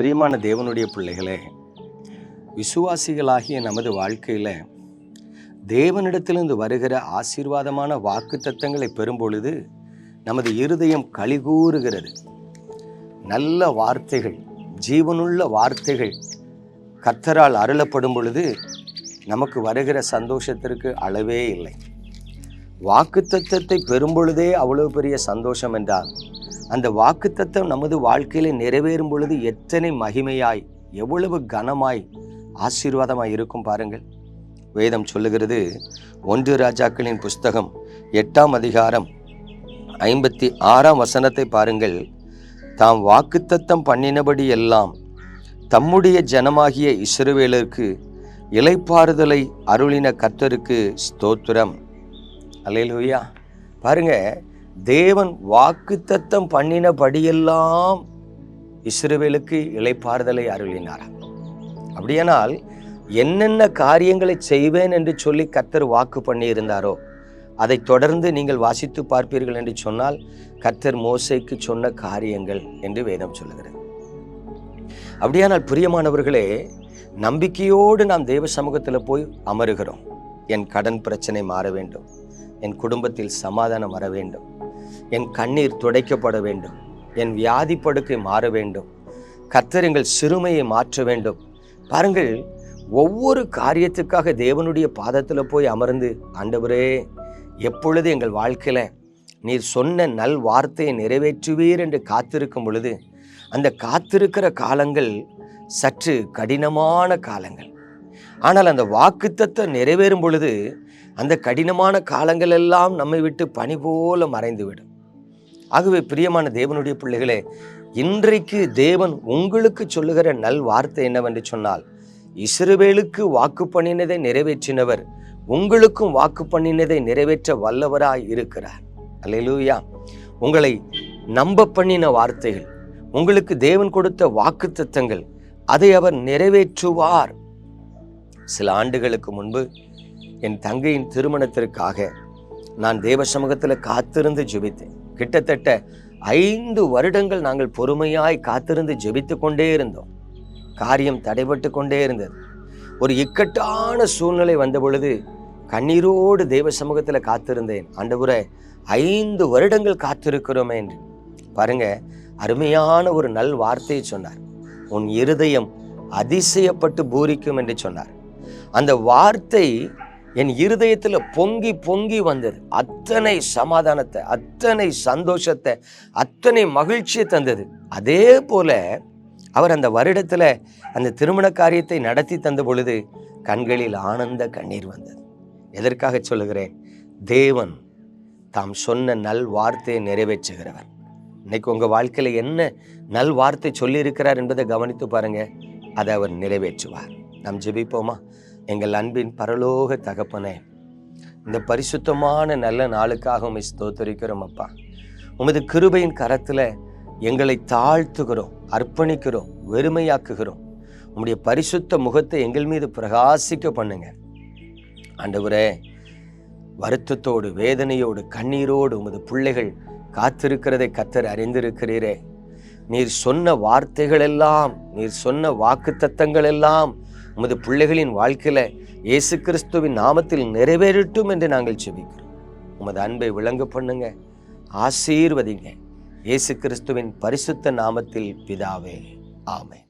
பிரியமான தேவனுடைய பிள்ளைகளே விசுவாசிகளாகிய நமது வாழ்க்கையில் தேவனிடத்திலிருந்து வருகிற ஆசீர்வாதமான வாக்கு தத்தங்களை பெறும்பொழுது நமது இருதயம் கழிகூறுகிறது நல்ல வார்த்தைகள் ஜீவனுள்ள வார்த்தைகள் கர்த்தரால் அருளப்படும் பொழுது நமக்கு வருகிற சந்தோஷத்திற்கு அளவே இல்லை. வாக்குத்தத்தத்தை பெறும் பொழுதே அவ்வளவு பெரிய சந்தோஷம் என்றால் அந்த வாக்குத்தத்தம் நமது வாழ்க்கையில் நிறைவேறும் பொழுது எத்தனை மகிமையாய் எவ்வளவு கனமாய் ஆசீர்வாதமாய் இருக்கும் பாருங்கள். வேதம் சொல்லுகிறது ஒன்று ராஜாக்களின் புஸ்தகம் எட்டாம் அதிகாரம் ஐம்பத்தி ஆறாம் வசனத்தை பாருங்கள். தாம் வாக்குத்தத்தம் பண்ணினபடி எல்லாம் தம்முடைய ஜனமாகிய இஸ்ரவேலருக்கு இலைப்பாறுதலை அருளின கர்த்தருக்கு ஸ்தோத்திரம். அல்லேலூயா. பாருங்க தேவன் வாக்குத்தத்தம் பண்ணினபடியெல்லாம் இஸ்ரவேலுக்கு இலைப்பாறுதலை அருளினார். அப்படியானால் என்னென்ன காரியங்களை செய்வேன் என்று சொல்லி கர்த்தர் வாக்கு பண்ணியிருந்தாரோ அதை தொடர்ந்து நீங்கள் வாசித்து பார்ப்பீர்கள் என்று சொன்னால் கர்த்தர் மோசைக்கு சொன்ன காரியங்கள் என்று வேதம் சொல்லுகிறது. அப்படியானால் பிரியமானவர்களே நம்பிக்கையோடு நாம் தேவ சமூகத்தில் போய் அமருகிறோம். என் கடன் பிரச்சனை மாற வேண்டும். என் குடும்பத்தில் சமாதானம் வர வேண்டும். என் கண்ணீர் துடைக்கப்பட வேண்டும். என் வியாதி படுக்கை மாற வேண்டும். கர்த்தர் எங்கள் சிறுமையை மாற்ற வேண்டும். பாருங்கள் ஒவ்வொரு காரியத்துக்காக தேவனுடைய பாதத்தில் போய் அமர்ந்து ஆண்டவரே எப்பொழுது எங்கள் வாழ்க்கையில் நீர் சொன்ன நல் வார்த்தையை நிறைவேற்றுவீர் என்று காத்திருக்கும் பொழுது அந்த காத்திருக்கிற காலங்கள் சற்று கடினமான காலங்கள். ஆனால் அந்த வாக்குத்தத்தை நிறைவேறும் பொழுது அந்த கடினமான காலங்கள் எல்லாம் நம்மை விட்டு பனி போல மறைந்துவிடும். ஆகவே பிரியமான தேவனுடைய பிள்ளைகளே இன்றைக்கு தேவன் உங்களுக்கு சொல்லுகிற நல் வார்த்தை என்னவென்று சொன்னால் இஸ்ரவேலுக்கு வாக்கு பண்ணினதை நிறைவேற்றினவர் உங்களுக்கும் வாக்கு பண்ணினதை நிறைவேற்ற வல்லவராய் இருக்கிறார். அல்லேலூயா. உங்களை நம்ப பண்ணின வார்த்தைகள் உங்களுக்கு தேவன் கொடுத்த வாக்கு தத்தங்கள் அதை அவர் நிறைவேற்றுவார். சில ஆண்டுகளுக்கு முன்பு என் தங்கையின் திருமணத்திற்காக நான் தேவ சமூகத்தில் காத்திருந்து ஜெபித்தேன். கிட்டத்தட்ட ஐந்து வருடங்கள் நாங்கள் பொறுமையாய் காத்திருந்து ஜெபித்து கொண்டே இருந்தோம். காரியம் தடைபட்டு கொண்டே இருந்தது. ஒரு இக்கட்டான சூழ்நிலை வந்த பொழுது கண்ணீரோடு தேவ சமூகத்தில் காத்திருந்தேன். ஆண்டவரை ஐந்து வருடங்கள் காத்திருக்கிறோமே என்று. பாருங்க அருமையான ஒரு நல் வார்த்தையை சொன்னார். உன் இருதயம் அதிசயப்பட்டு பூரிக்கும் என்று சொன்னார். அந்த வார்த்தை என் இருதயத்தில் பொங்கி பொங்கி வந்தது. அத்தனை சமாதானத்தை அத்தனை சந்தோஷத்தை அத்தனை மகிழ்ச்சியை தந்தது. அதே போல அவர் அந்த வருடத்தில் அந்த திருமண காரியத்தை நடத்தி தந்த பொழுது கண்களில் ஆனந்த கண்ணீர் வந்தது. எதற்காக சொல்லுகிறேன்? தேவன் தாம் சொன்ன நல் வார்த்தையை நிறைவேற்றுகிறவர். இன்னைக்கு உங்கள் வாழ்க்கையில் என்ன நல் வார்த்தை சொல்லியிருக்கிறார் என்பதை கவனித்து பாருங்க. அதை அவர் நிறைவேற்றுவார். நாம் ஜெபிப்போமா? எங்கள் அன்பின் பரலோக தகப்பனே இந்த பரிசுத்தமான நல்ல நாளுக்காக உண்மை ஸ்தோத்தரிக்கிறோம் அப்பா. உமது கிருபையின் கரத்தில் எங்களை தாழ்த்துகிறோம் அர்ப்பணிக்கிறோம் வெறுமையாக்குகிறோம். உம்முடைய பரிசுத்த முகத்தை எங்கள் மீது பிரகாசிக்க பண்ணுங்க. ஆண்டவரே வருத்தத்தோடு வேதனையோடு கண்ணீரோடு உமது பிள்ளைகள் காத்திருக்கிறதை கத்தர் அறிந்திருக்கிறீரே. நீர் சொன்ன வார்த்தைகள் எல்லாம் நீர் சொன்ன வாக்கு தத்தங்கள் எல்லாம் உமது பிள்ளைகளின் வாழ்க்கையில் இயேசு கிறிஸ்துவின் நாமத்தில் நிறைவேறட்டும் என்று நாங்கள் செபிக்கிறோம். உமது அன்பை விளங்க பண்ணுங்க ஆசீர்வதிங்க. இயேசு கிறிஸ்துவின் பரிசுத்த நாமத்தில் பிதாவே ஆமை